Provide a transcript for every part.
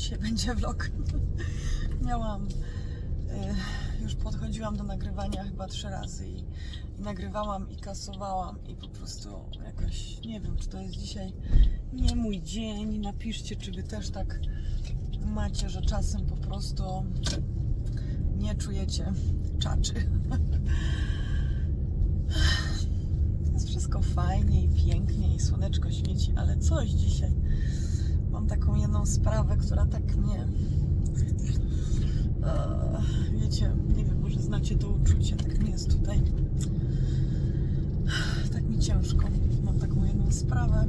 dzisiaj będzie vlog. Miałam, e, już podchodziłam do nagrywania chyba trzy razy i, i nagrywałam i kasowałam i po prostu jakoś nie wiem czy to jest dzisiaj nie mój dzień. Napiszcie czy wy też tak macie, że czasem po prostu nie czujecie czaczy. Jest wszystko fajnie i pięknie i słoneczko świeci, ale coś dzisiaj. Mam taką jedną sprawę, która tak mnie. Eee, wiecie, nie wiem, może znacie to uczucie, tak mi jest tutaj. Tak mi ciężko. Mam taką jedną sprawę,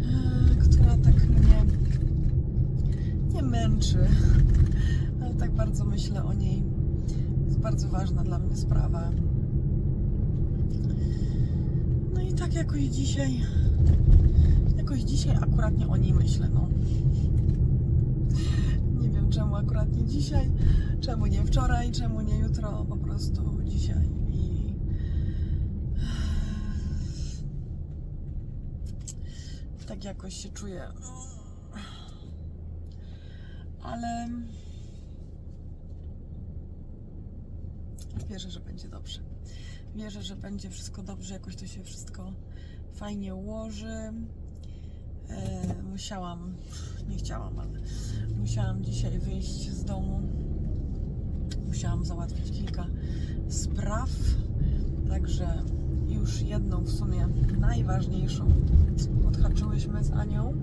eee, która tak mnie nie męczy, ale tak bardzo myślę o niej. Jest bardzo ważna dla mnie sprawa. No i tak jakoś dzisiaj, jakoś dzisiaj akurat nie o niej myślę, no. Nie wiem czemu akurat nie dzisiaj, czemu nie wczoraj, czemu nie jutro, po prostu dzisiaj i tak jakoś się czuję. Ale wierzę, że będzie dobrze. Wierzę, że będzie wszystko dobrze, jakoś to się wszystko fajnie ułoży. E, musiałam, nie chciałam, ale musiałam dzisiaj wyjść z domu. Musiałam załatwić kilka spraw, także już jedną w sumie najważniejszą odhaczyłyśmy z Anią.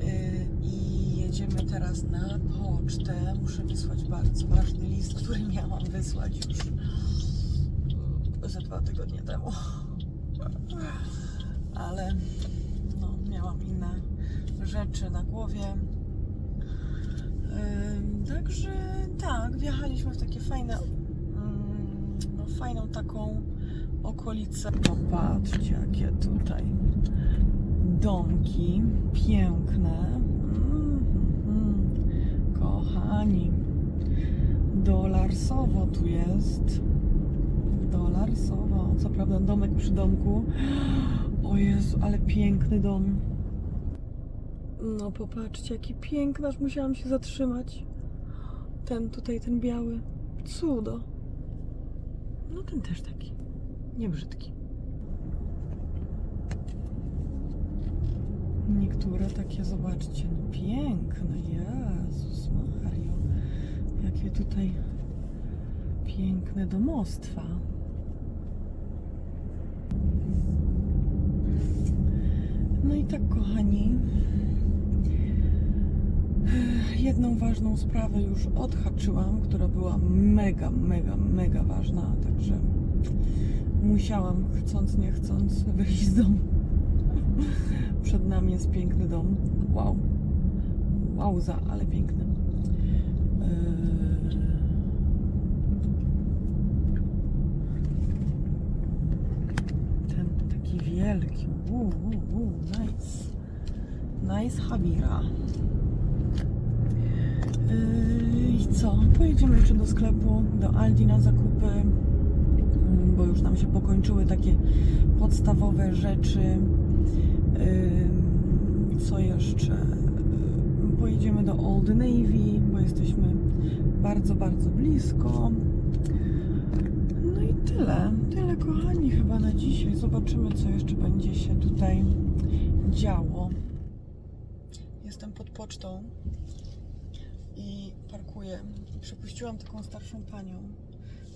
E, I jedziemy teraz na pocztę. Muszę wysłać bardzo ważny list, który miałam wysłać już ze dwa tygodnie temu. Ale miałam inne rzeczy na głowie. Także tak, wjechaliśmy w takie fajne, mm, no, fajną taką okolicę. Popatrzcie, jakie tutaj domki piękne. Mm, mm, Kochani, dolarsowo tu jest. Dolarsowo. Co prawda domek przy domku. O Jezu, ale piękny dom. No popatrzcie, jaki piękny, aż musiałam się zatrzymać. Ten tutaj, ten biały. Cudo. No ten też taki. Nie brzydki. Niektóre takie, zobaczcie, no piękne. Jezus Mario. Jakie tutaj piękne domostwa. No i tak, kochani, jedną ważną sprawę już odhaczyłam, która była mega, mega, mega ważna, także musiałam, chcąc, nie chcąc, wyjść z domu. Przed nami jest piękny dom. Wow. Wauza, ale piękny. Yy, Ten taki wielki. Uu, uu, uu, nice. Nice Habira. I co? Pojedziemy jeszcze do sklepu, do Aldi na zakupy, mm, bo już nam się pokończyły takie podstawowe rzeczy. Co jeszcze? Pojedziemy do Old Navy, bo jesteśmy bardzo, bardzo blisko. No i tyle. Tyle, kochani, chyba na dzisiaj. Zobaczymy, co jeszcze będzie się tutaj działo. Jestem pod pocztą I przepuściłam taką starszą panią,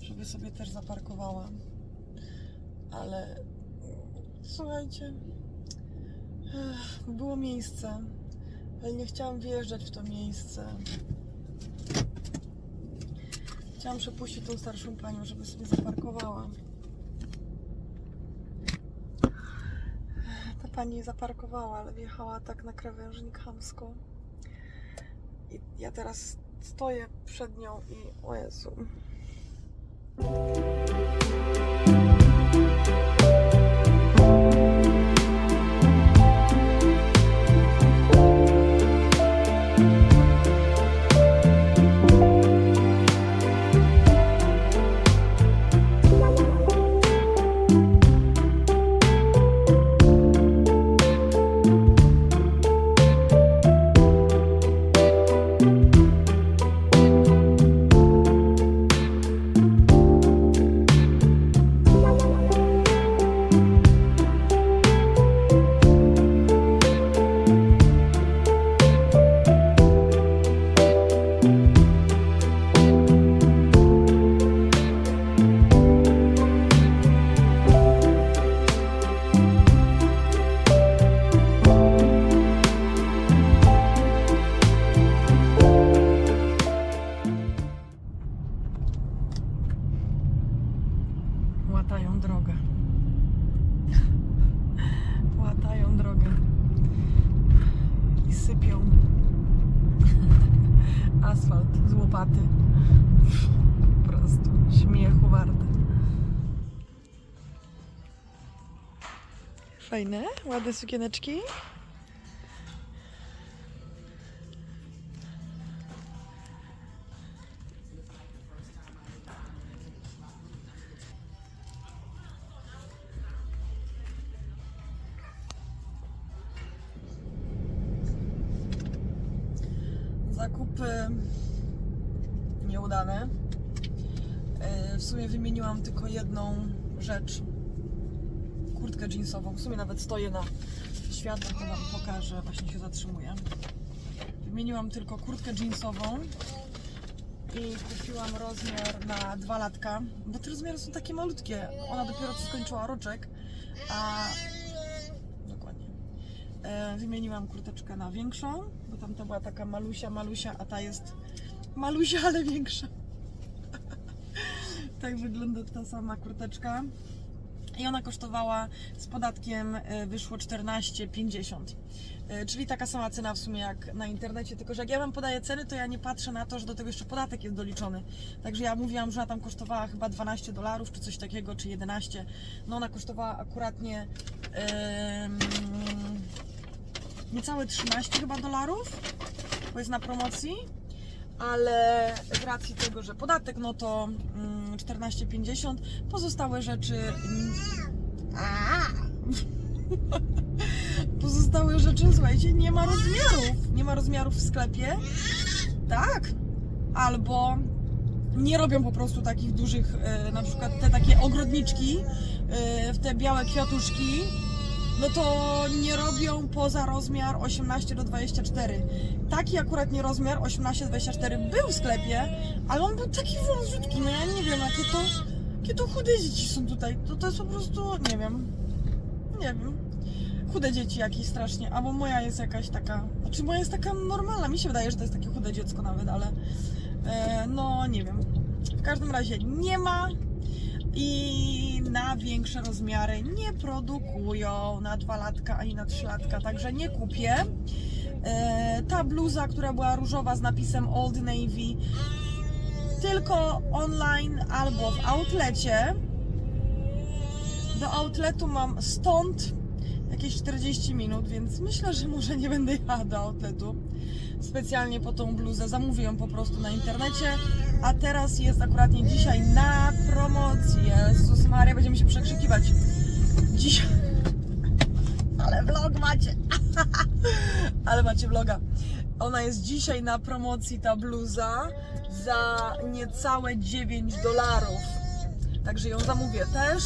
żeby sobie też zaparkowała. Ale słuchajcie, było miejsce, ale nie chciałam wjeżdżać w to miejsce. Chciałam przepuścić tą starszą panią, żeby sobie zaparkowała. Ta pani zaparkowała, ale wjechała tak na krawężnik chamsko. I ja teraz stoję przed nią i o Jezu. Z łopaty. Po prostu śmiechu warte. Fajne, ładne sukieneczki. Jeansową. W sumie nawet stoję na światło, to Wam pokażę. Właśnie się zatrzymuję. Wymieniłam tylko kurtkę jeansową i kupiłam rozmiar na dwa latka, bo te rozmiary są takie malutkie. Ona dopiero co skończyła roczek, a dokładnie. E, wymieniłam kurteczkę na większą, bo tamta była taka malusia, malusia, a ta jest malusia, ale większa. tak wygląda ta sama kurteczka. I ona kosztowała z podatkiem e, wyszło 14,50. E, Czyli taka sama cena w sumie jak na internecie, tylko że jak ja wam podaję ceny, to ja nie patrzę na to, że do tego jeszcze podatek jest doliczony. Także ja mówiłam, że ona tam kosztowała chyba 12 dolarów, czy coś takiego, czy 11. No ona kosztowała akuratnie em, niecałe 13 chyba dolarów, bo jest na promocji. Ale z racji tego, że podatek, no to mm, 14,50. Pozostałe rzeczy. mm, Pozostałe rzeczy, słuchajcie, nie ma rozmiarów. Nie ma rozmiarów w sklepie. Tak. Albo nie robią po prostu takich dużych, e, na przykład te takie ogrodniczki, e, w te białe kwiatuszki, no to nie robią poza rozmiar 18 do 24. Taki akurat nie rozmiar 18 do 24 był w sklepie, ale on był taki wąziutki, no ja nie wiem, jakie to, jakie to chude dzieci są tutaj. To, to jest po prostu, nie wiem, nie wiem. Chude dzieci jakieś strasznie, albo moja jest jakaś taka, znaczy moja jest taka normalna, mi się wydaje, że to jest takie chude dziecko nawet, ale e, no nie wiem. W każdym razie nie ma i na większe rozmiary nie produkują na dwa latka ani na trzy latka, także nie kupię. E, ta bluza, która była różowa z napisem Old Navy, tylko online albo w outlecie. Do outletu mam stąd jakieś 40 minut, więc myślę, że może nie będę jechała do outletu specjalnie po tą bluzę. Zamówię ją po prostu na internecie, a teraz jest akurat nie dzisiaj na promocji. Jezus Maria, będziemy się przekrzykiwać. Dzisiaj... Ale vlog macie. Ale macie vloga. Ona jest dzisiaj na promocji, ta bluza, za niecałe 9 dolarów. Także ją zamówię też.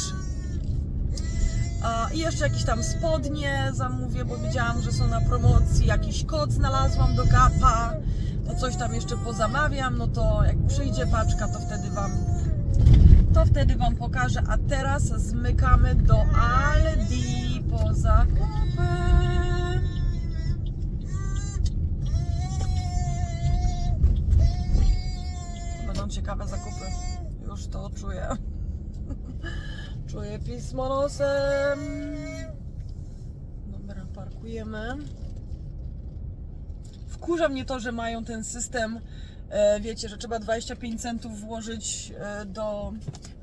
I jeszcze jakieś tam spodnie zamówię, bo widziałam, że są na promocji. Jakiś kod znalazłam do gapa. Coś tam jeszcze pozamawiam. No to jak przyjdzie paczka, to wtedy wam to wtedy wam pokażę. A teraz zmykamy do Aldi po zakupy. Będą ciekawe zakupy. Już to czuję. Czuję pismo nosem. Dobra, parkujemy. Wkurza mnie to, że mają ten system, e, wiecie, że trzeba 25 centów włożyć e, do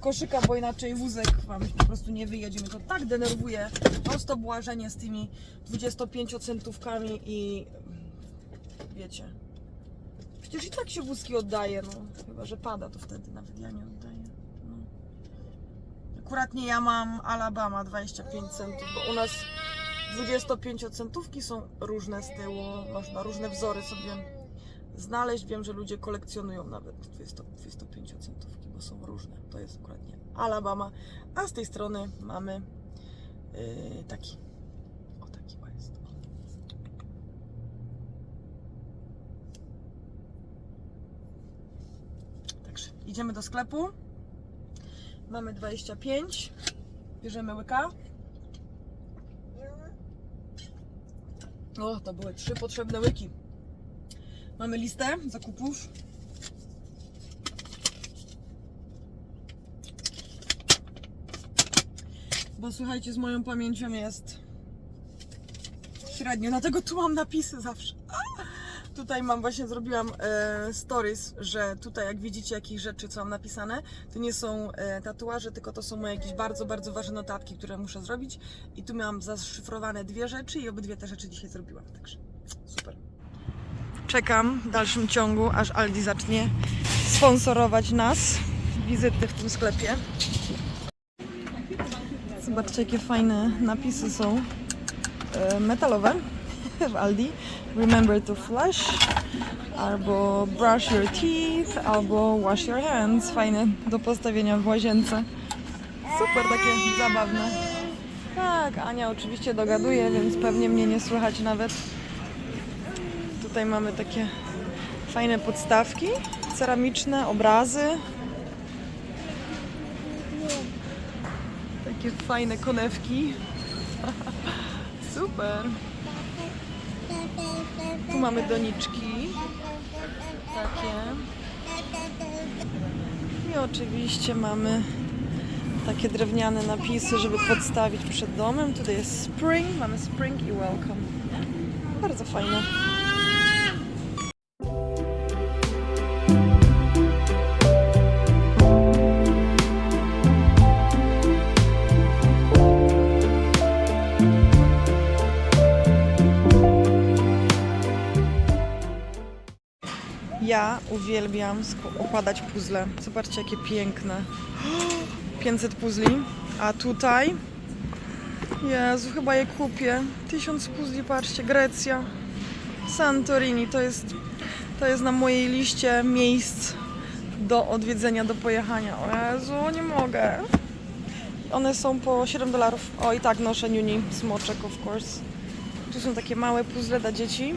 koszyka, bo inaczej wózek wam po prostu nie wyjedzie. Mnie to tak denerwuje. Prosto błażenie z tymi 25 centówkami i wiecie. Przecież i tak się wózki oddaje, no. Chyba, że pada to wtedy nawet ja nie oddaję. No. Akurat nie ja mam Alabama 25 centów, bo u nas 25 centówki są różne z tyłu, można różne wzory sobie znaleźć. Wiem, że ludzie kolekcjonują nawet 20 25 centówki, bo są różne. To jest akurat nie Alabama, a z tej strony mamy yy, taki. O taki jest. Także idziemy do sklepu. Mamy 25. Bierzemy łyka. O, to były trzy potrzebne łyki. Mamy listę zakupów. Bo słuchajcie, z moją pamięcią jest średnio, dlatego tu mam napisy zawsze. Tutaj mam właśnie, zrobiłam e, stories, że tutaj jak widzicie jakieś rzeczy, co mam napisane, to nie są e, tatuaże, tylko to są moje jakieś bardzo, bardzo ważne notatki, które muszę zrobić. I tu miałam zaszyfrowane dwie rzeczy i obydwie te rzeczy dzisiaj zrobiłam, także super. Czekam w dalszym ciągu, aż Aldi zacznie sponsorować nas wizyty w tym sklepie. Zobaczcie, jakie fajne napisy są e, metalowe w Aldi. Remember to flush, albo brush your teeth, albo wash your hands. Fajne do postawienia w łazience. Super, takie zabawne. Tak, Ania oczywiście dogaduje, więc pewnie mnie nie słychać nawet. Tutaj mamy takie fajne podstawki ceramiczne, obrazy. Takie fajne konewki. Super. Tu mamy doniczki. Takie. I oczywiście mamy takie drewniane napisy, żeby podstawić przed domem. Tutaj jest spring, mamy spring i welcome. Bardzo fajne. Ja uwielbiam układać puzzle. Zobaczcie, jakie piękne. 500 puzli. A tutaj... Jezu, chyba je kupię. 1000 puzli, patrzcie, Grecja. Santorini, to jest, to jest na mojej liście miejsc do odwiedzenia, do pojechania. O Jezu, nie mogę. One są po 7 dolarów. O, i tak noszę Nuni smoczek, of course. Tu są takie małe puzzle dla dzieci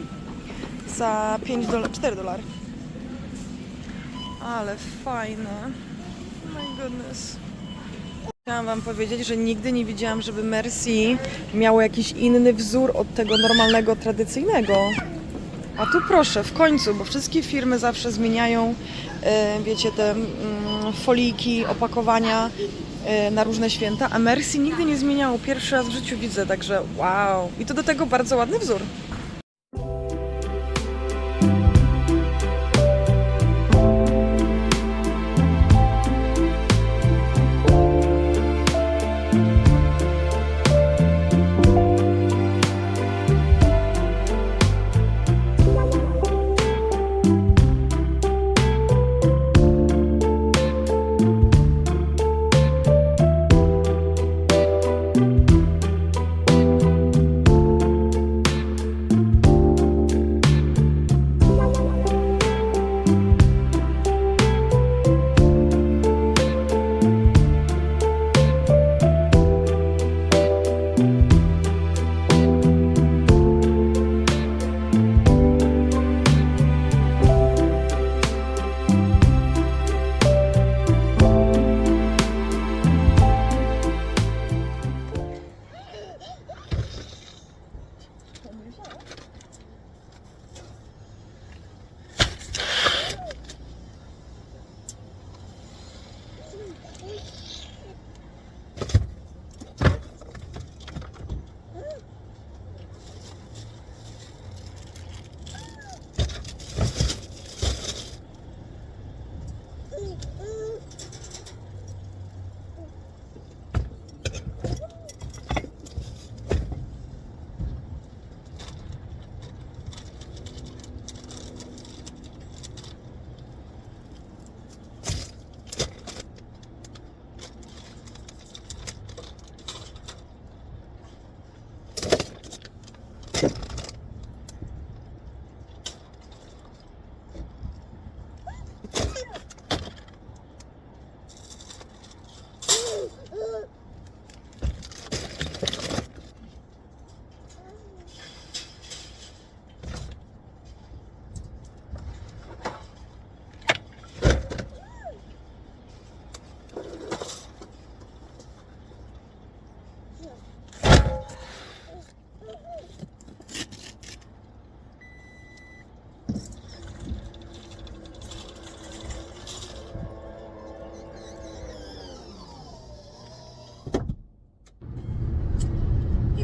za 5 dolarów, 4 dolary. Ale fajne. My goodness. Chciałam wam powiedzieć, że nigdy nie widziałam, żeby Mercy miało jakiś inny wzór od tego normalnego, tradycyjnego. A tu proszę, w końcu, bo wszystkie firmy zawsze zmieniają, e, wiecie, te mm, foliki, opakowania e, na różne święta, a Mercy nigdy nie zmieniało. Pierwszy raz w życiu widzę, także wow. I to do tego bardzo ładny wzór.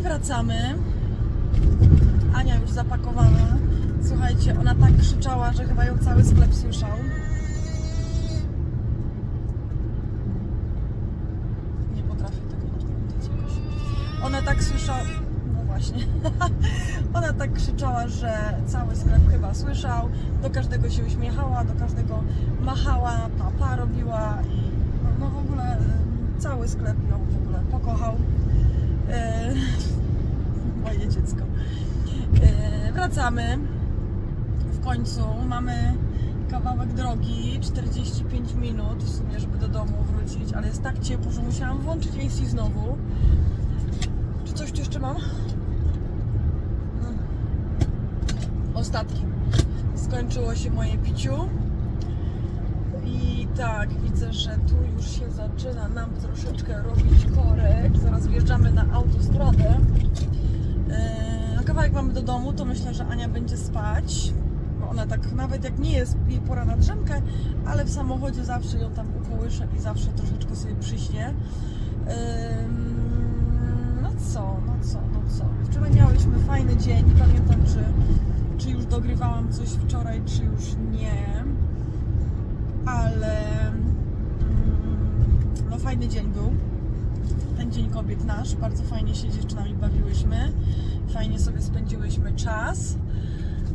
Wracamy. Ania już zapakowana. Słuchajcie, ona tak krzyczała, że chyba ją cały sklep słyszał. Nie potrafię tego odpowiedzieć jakoś. Ona tak słyszała. No właśnie. Ona tak krzyczała, że cały sklep chyba słyszał. Do każdego się uśmiechała, do każdego machała, papa robiła i no, w ogóle cały sklep ją w ogóle pokochał. E, moje dziecko. E, wracamy. W końcu mamy kawałek drogi, 45 minut w sumie, żeby do domu wrócić, ale jest tak ciepło, że musiałam włączyć AC znowu. Czy coś tu jeszcze mam? Mm. Ostatki. Skończyło się moje piciu. Tak, widzę, że tu już się zaczyna nam troszeczkę robić korek. Zaraz wjeżdżamy na autostradę. Yy, kawałek mamy do domu, to myślę, że Ania będzie spać. Bo ona tak, nawet jak nie jest jej pora na drzemkę, ale w samochodzie zawsze ją tam ukołyszę i zawsze troszeczkę sobie przyśnie. No co, no co, no co. Wczoraj miałyśmy fajny dzień. Nie pamiętam, czy, czy już dogrywałam coś wczoraj, czy już nie. Ale mm, no fajny dzień był. Ten dzień kobiet nasz. Bardzo fajnie się dziewczynami bawiłyśmy. Fajnie sobie spędziłyśmy czas.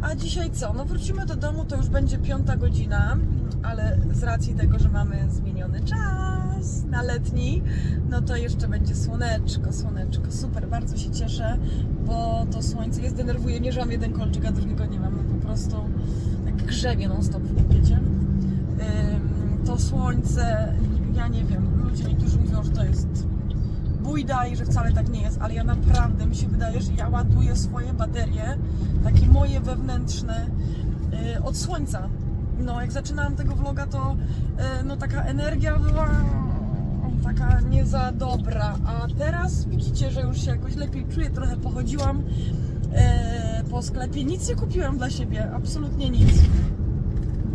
A dzisiaj co? No wrócimy do domu, to już będzie piąta godzina, ale z racji tego, że mamy zmieniony czas na letni, no to jeszcze będzie słoneczko, słoneczko. Super, bardzo się cieszę, bo to słońce jest denerwuje mnie, że mam jeden kolczyk, a drugiego nie mam. No po prostu tak grzebie non stop w? Ym, To słońce, ja nie wiem, ludzie niektórzy mówią, że to jest bójda i że wcale tak nie jest, ale ja naprawdę mi się wydaje, że ja ładuję swoje baterie, takie moje wewnętrzne, y, od słońca. No, jak zaczynałam tego vloga, to y, no taka energia była taka nie za dobra, a teraz widzicie, że już się jakoś lepiej czuję, trochę pochodziłam y, po sklepie, nic nie kupiłam dla siebie, absolutnie nic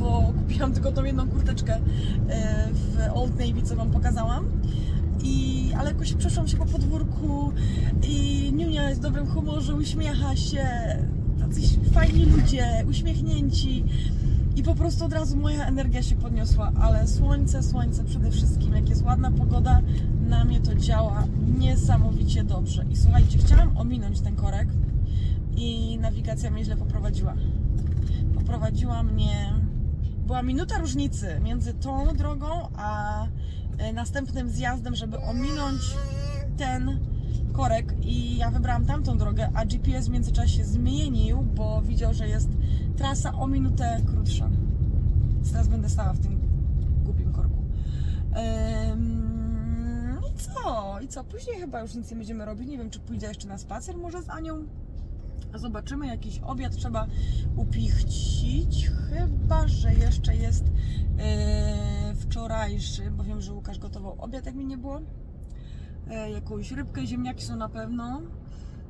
bo kupiłam tylko tą jedną kurteczkę e, w Old Navy, co Wam pokazałam. I, ale jakoś przeszłam się po podwórku i Niunia jest w dobrym humorze, uśmiecha się, tacy fajni ludzie, uśmiechnięci i po prostu od razu moja energia się podniosła, ale słońce, słońce przede wszystkim, jak jest ładna pogoda, na mnie to działa niesamowicie dobrze. I słuchajcie, chciałam ominąć ten korek i nawigacja mnie źle poprowadziła. Poprowadziła mnie była minuta różnicy między tą drogą a e, następnym zjazdem, żeby ominąć ten korek i ja wybrałam tamtą drogę, a GPS w międzyczasie zmienił, bo widział, że jest trasa o minutę krótsza. Więc Teraz będę stała w tym głupim korku. Ym, I co? I co? Później chyba już nic nie będziemy robić. Nie wiem, czy pójdę jeszcze na spacer może z Anią. Zobaczymy, jakiś obiad trzeba upichcić, chyba, że jeszcze jest yy, wczorajszy, bo wiem, że Łukasz gotował obiad, jak mi nie było. Yy, jakąś rybkę, ziemniaki są na pewno.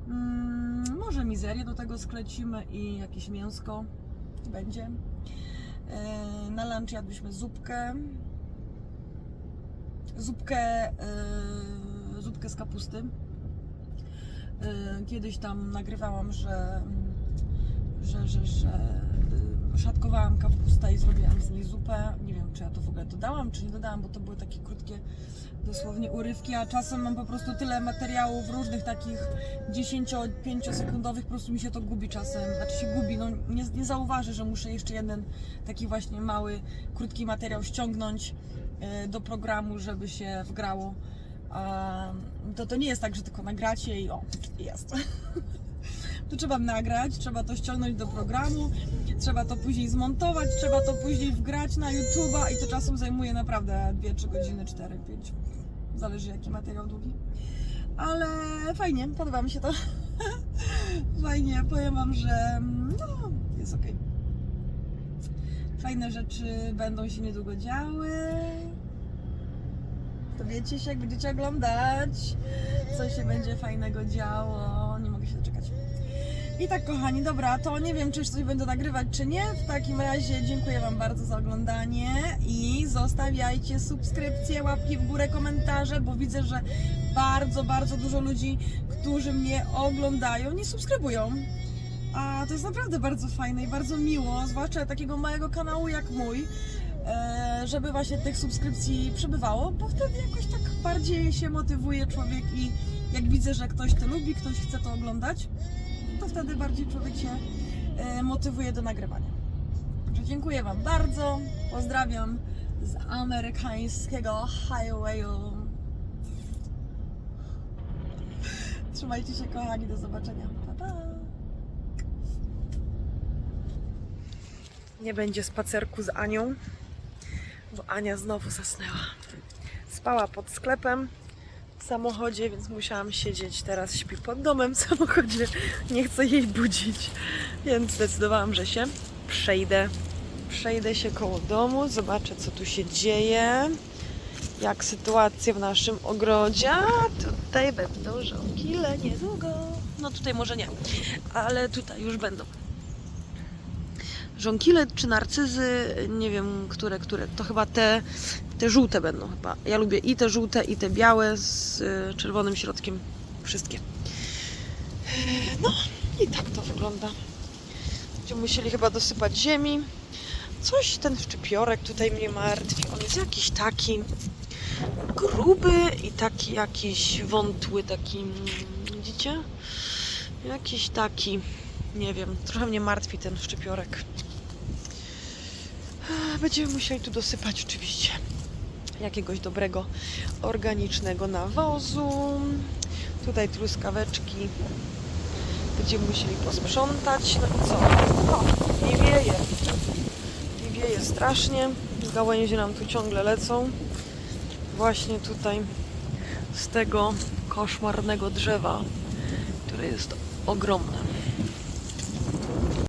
Mm, może mizerię do tego sklecimy i jakieś mięsko będzie. Yy, na lunch jadłyśmy zupkę. Zupkę, yy, zupkę z kapusty. Y, Kiedyś tam nagrywałam, że, że, że, że y, szatkowałam kapustę i zrobiłam z niej zupę. Nie wiem, czy ja to w ogóle dodałam, czy nie dodałam, bo to były takie krótkie dosłownie urywki, a czasem mam po prostu tyle materiałów różnych takich 10-5 sekundowych, po prostu mi się to gubi czasem, znaczy się gubi, no nie, nie zauważy, że muszę jeszcze jeden taki właśnie mały, krótki materiał ściągnąć y, do programu, żeby się wgrało. To to nie jest tak, że tylko nagracie i o, jest. To trzeba nagrać, trzeba to ściągnąć do programu, trzeba to później zmontować, trzeba to później wgrać na YouTube'a i to czasem zajmuje naprawdę 2-3 godziny, 4-5. Zależy jaki materiał długi. Ale fajnie, podoba mi się to. Fajnie, powiem Wam, że no, jest ok. Fajne rzeczy będą się niedługo działy. Dowiecie się, jak będziecie oglądać, co się będzie fajnego działo. Nie mogę się doczekać. I tak, kochani, dobra, to nie wiem, czy już coś będę nagrywać, czy nie. W takim razie dziękuję Wam bardzo za oglądanie i zostawiajcie subskrypcje, łapki w górę, komentarze, bo widzę, że bardzo, bardzo dużo ludzi, którzy mnie oglądają, nie subskrybują. A to jest naprawdę bardzo fajne i bardzo miło, zwłaszcza takiego małego kanału jak mój, żeby właśnie tych subskrypcji przybywało, bo wtedy jakoś tak bardziej się motywuje człowiek i jak widzę, że ktoś to lubi, ktoś chce to oglądać, to wtedy bardziej człowiek się e, motywuje do nagrywania. Także dziękuję Wam bardzo, pozdrawiam z amerykańskiego highwayu. Trzymajcie się kochani, do zobaczenia. Pa, pa. Nie będzie spacerku z Anią, bo Ania znowu zasnęła. Spała pod sklepem w samochodzie, więc musiałam siedzieć. Teraz śpi pod domem w samochodzie. Nie chcę jej budzić, więc zdecydowałam, że się przejdę. Przejdę się koło domu, zobaczę co tu się dzieje. Jak sytuacja w naszym ogrodzie. Tutaj będą żonkile niedługo. No tutaj może nie, ale tutaj już będą. Żonkile czy narcyzy, nie wiem, które, które. To chyba te, te żółte będą chyba. Ja lubię i te żółte, i te białe z y, czerwonym środkiem. Wszystkie. No i tak to wygląda. Będziemy musieli chyba dosypać ziemi. Coś ten szczypiorek tutaj mnie martwi. On jest jakiś taki gruby i taki jakiś wątły, taki, widzicie? Jakiś taki, nie wiem, trochę mnie martwi ten szczypiorek. Będziemy musieli tu dosypać oczywiście jakiegoś dobrego, organicznego nawozu. Tutaj truskaweczki będziemy musieli posprzątać. No i co? O, nie wieje. Nie wieje strasznie. Gałęzie nam tu ciągle lecą. Właśnie tutaj z tego koszmarnego drzewa, które jest ogromne.